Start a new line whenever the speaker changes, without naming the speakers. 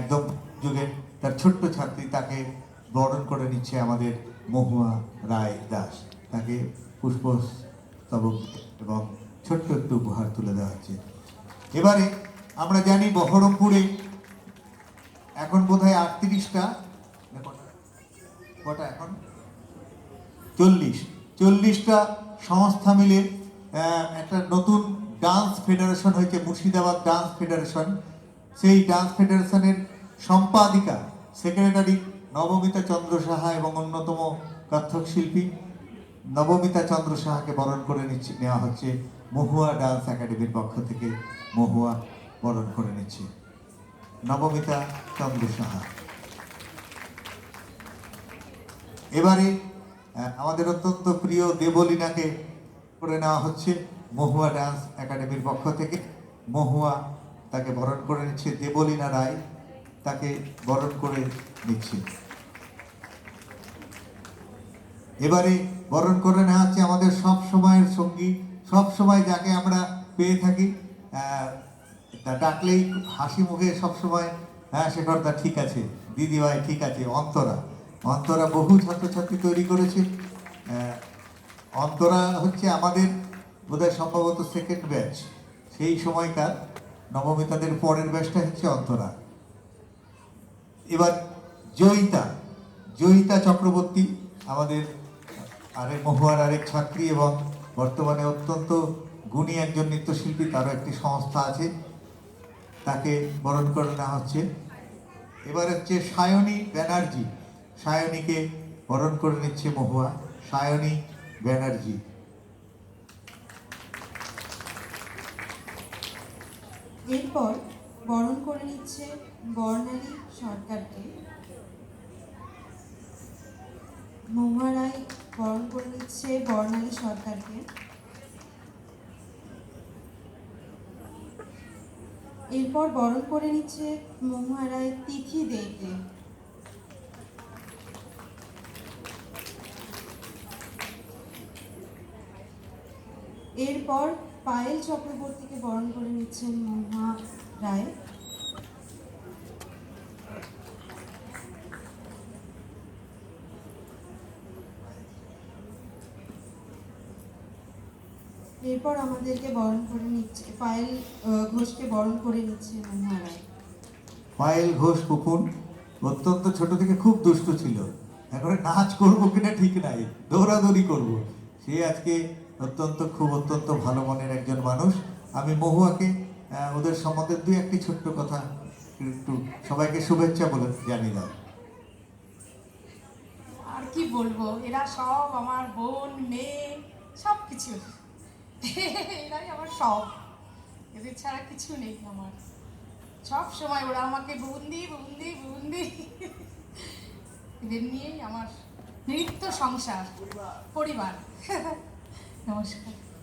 একদম যুগের তার ছোট্ট ছাত্রী তাকে বরণ করে নিচ্ছে আমাদের মহুয়া রায় দাস। তাকে পুষ্পস্তবক এবং ছোট্ট একটু উপহার তুলে দেওয়া হচ্ছে। এবারে আমরা জানি বহরমপুরে এখন বোধ হয় আটত্রিশটা কটা? এখন? চল্লিশ। চল্লিশটা সংস্থা মিলে একটা নতুন ডান্স ফেডারেশন হয়েছে, মুর্শিদাবাদ ডান্স ফেডারেশন সেই ডান্স ফেডারেশনের সম্পাদিকা সেক্রেটারি নবমিতা চন্দ্র সাহা এবং অন্যতম কত্থক শিল্পী নবমিতা চন্দ্র সাহাকে বরণ করে নিচ্ছে, নেওয়া হচ্ছে মহুয়া ডান্স একাডেমির পক্ষ থেকে মহুয়া বরণ করে নিচ্ছে নবমিতা চন্দ্র সাহা। এবারে আমাদের অত্যন্ত প্রিয় দেবলীনাকে করে নেওয়া হচ্ছে মহুয়া ডান্স একাডেমির পক্ষ থেকে মহুয়া তাকে বরণ করে নিচ্ছে। দেবলীনা রায় তাকে বরণ করে নিচ্ছে। এবারে বরণ করে নেওয়া হচ্ছে আমাদের সব সময়ের সঙ্গী। সব সময় যাকে আমরা পেয়ে থাকি ডাকলেই হাসি মুখে সব সময় হ্যাঁ শেখরদা ঠিক আছে, দিদি ভাই ঠিক আছে, অন্তরা। অন্তরা বহু ছাত্রছাত্রী তৈরি করেছে। অন্তরা হচ্ছে আমাদের বোধহয় সম্ভবত সেকেন্ড ব্যাচ সেই সময়কার। নবমিতাদের পরের ব্যাচটা হচ্ছে অন্তরা। এবার জয়িতা জয়িতা চক্রবর্তী আমাদের আরেক মহুয়ার আরেক ছাত্রী এবং বর্তমানে অত্যন্ত গুণী একজন নৃত্যশিল্পী, তারও একটি সংস্থা আছে। তাকে বরণ করে নেওয়া হচ্ছে। এবার হচ্ছে সায়নী ব্যানার্জি। সায়নীকে বরণ করে নিচ্ছে মহুয়া। সায়নী ব্যানার্জি।
এরপর বরণ করে নিচ্ছে বর্ণালী সরকারকে। মহুয়ারায় বরণ করে নিচ্ছে বর্ণালী সরকারকে। এরপর বরণ করে নিচ্ছে মহুয়ারায় তিথি দেইতে এরপর পায়েল চক্রবর্তীকে বরণ করে নিচ্ছেন মহুয়া রায়। এরপর আমাদেরকে বরণ করে নিচ্ছে, পায়েল ঘোষকে বরণ করে নিচ্ছে মহুয়া রায়।
পায়েল, ঘোষ কুকুন অত্যন্ত ছোট থেকে খুব দুষ্ট ছিল। এখন নাচ করব কিনা ঠিক নাই, দৌড়াদৌড়ি করব। সে আজকে অত্যন্ত, খুব অত্যন্ত ভালো মনের একজন মানুষ। আমি মহুয়াকে ওদের সম্বন্ধে দুই একটি ছোট্ট কথা একটু সবাইকে শুভেচ্ছা বলে জানিয়ে দাও।
আর কি বলব? এরা সব আমার বোন, মেয়ে সব কিছু এরাই আমার সব। এদের ছাড়া কিছু নেই আমার। সব সময় ওরা আমাকে বুন্দি বুন্দি বুন্দি। এদের নিয়েই আমার নৃত্য সংসার, পরিবার। নমস্কার।